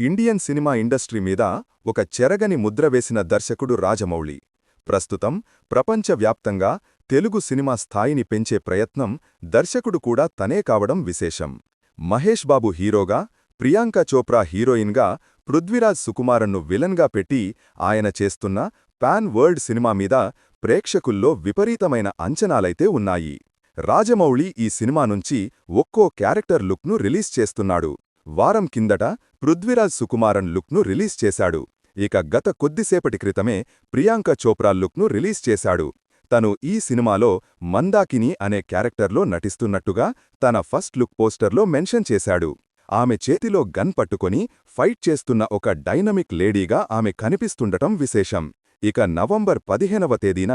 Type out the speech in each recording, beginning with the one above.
Indian cinema industry మీద ఒక చెరగని ముద్ర వేసిన దర్శకుడు రాజమౌళి. ప్రస్తుతం ప్రపంచవ్యాప్తంగా తెలుగు సినిమా స్థాయిని పెంచే ప్రయత్నం దర్శకుడు కూడా తనే కావడం విశేషం. మహేష్ బాబు హీరోగా ప్రియాంక చోప్రా హీరోయిన్గా పృథ్వీరాజ్ సుకుమారన్ను విలన్గా పెట్టి ఆయన చేస్తున్న పాన్ వరల్డ్ సినిమా మీద ప్రేక్షకుల్లో విపరీతమైన అంచనాలైతే ఉన్నాయి. రాజమౌళి ఈ సినిమా నుంచి ఒక్కో క్యారెక్టర్ లుక్ను రిలీజ్ చేస్తున్నాడు. వారం కిందట పృథ్వీరాజ్ సుకుమారన్ లుక్ను రిలీజ్ చేశాడు. ఇక గత కొద్దిసేపటి క్రితమే ప్రియాంక చోప్రా లుక్ను రిలీజ్ చేశాడు. తను ఈ సినిమాలో మందాకిని అనే క్యారెక్టర్లో నటిస్తున్నట్టుగా తన ఫస్ట్ లుక్ పోస్టర్లో మెన్షన్ చేశాడు. ఆమె చేతిలో గన్ పట్టుకొని ఫైట్ చేస్తున్న ఒక డైనమిక్ లేడీగా ఆమె కనిపిస్తుండటం విశేషం. ఇక నవంబర్ పదిహేనవ తేదీన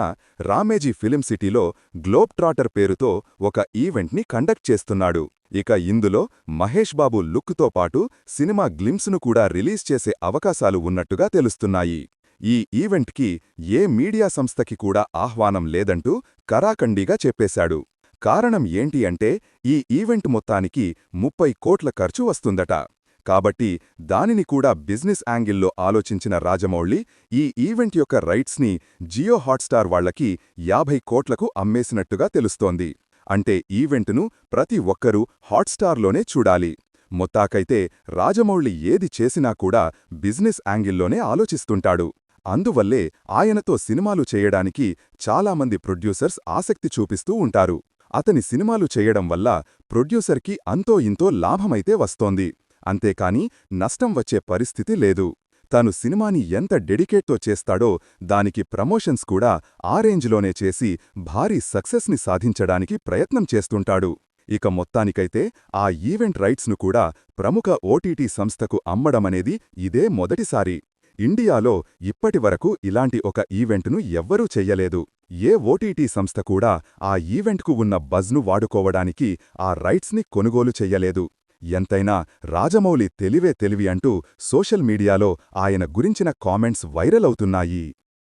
రామేజీ ఫిలిం సిటీలో గ్లోబ్ ట్రాటర్ పేరుతో ఒక ఈవెంట్ని కండక్ట్ చేస్తున్నాడు. ఇక ఇందులో మహేష్ బాబు లుక్తో పాటు సినిమా గ్లిమ్స్ను కూడా రిలీజ్ చేసే అవకాశాలు ఉన్నట్టుగా తెలుస్తున్నాయి. ఈ ఈవెంట్కి ఏ మీడియా సంస్థకి కూడా ఆహ్వానం లేదంటూ కరాఖండిగా చెప్పేశాడు. కారణం ఏంటి అంటే ఈ ఈవెంట్ మొత్తానికి ముప్పై కోట్ల ఖర్చు వస్తుందట. కాబట్టి దానిని కూడా బిజినెస్ యాంగిల్లో ఆలోచించిన రాజమౌళి ఈ ఈవెంట్ యొక్క రైట్స్ని జియో హాట్స్టార్ వాళ్ళకి యాభై కోట్లకు అమ్మేసినట్టుగా తెలుస్తోంది. అంటే ఈవెంట్ను ప్రతి ఒక్కరూ హాట్స్టార్లోనే చూడాలి. మొత్తాకైతే రాజమౌళి ఏది చేసినా కూడా బిజినెస్ యాంగిల్లోనే ఆలోచిస్తుంటాడు. అందువల్లే ఆయనతో సినిమాలు చేయడానికి చాలామంది ప్రొడ్యూసర్స్ ఆసక్తి చూపిస్తూ ఉంటారు. అతని సినిమాలు చేయడం వల్ల ప్రొడ్యూసర్కి అంతో ఇంతో లాభమైతే వస్తోంది. అంతేకాని నష్టం వచ్చే పరిస్థితి లేదు. తాను సినిమాని ఎంత డెడికేట్తో చేస్తాడో దానికి ప్రమోషన్స్ కూడా ఆ రేంజ్లోనే చేసి భారీ సక్సెస్ని సాధించడానికి ప్రయత్నం చేస్తుంటాడు. ఇక మొత్తానికైతే ఆ ఈవెంట్ రైట్స్ను కూడా ప్రముఖ ఓటీటీ సంస్థకు అమ్మడమనేది ఇదే మొదటిసారి. ఇండియాలో ఇప్పటివరకు ఇలాంటి ఒక ఈవెంట్ను ఎవ్వరూ చెయ్యలేదు. ఏ ఓటీటీ సంస్థ కూడా ఆ ఈవెంట్కు ఉన్న బజ్ను వాడుకోవడానికి ఆ రైట్స్ని కొనుగోలు చెయ్యలేదు. ఎంతైనా రాజమౌళి తెలివే తెలివి అంటూ సోషల్ మీడియాలో ఆయన గురించిన కామెంట్స్ వైరల్ అవుతున్నాయి.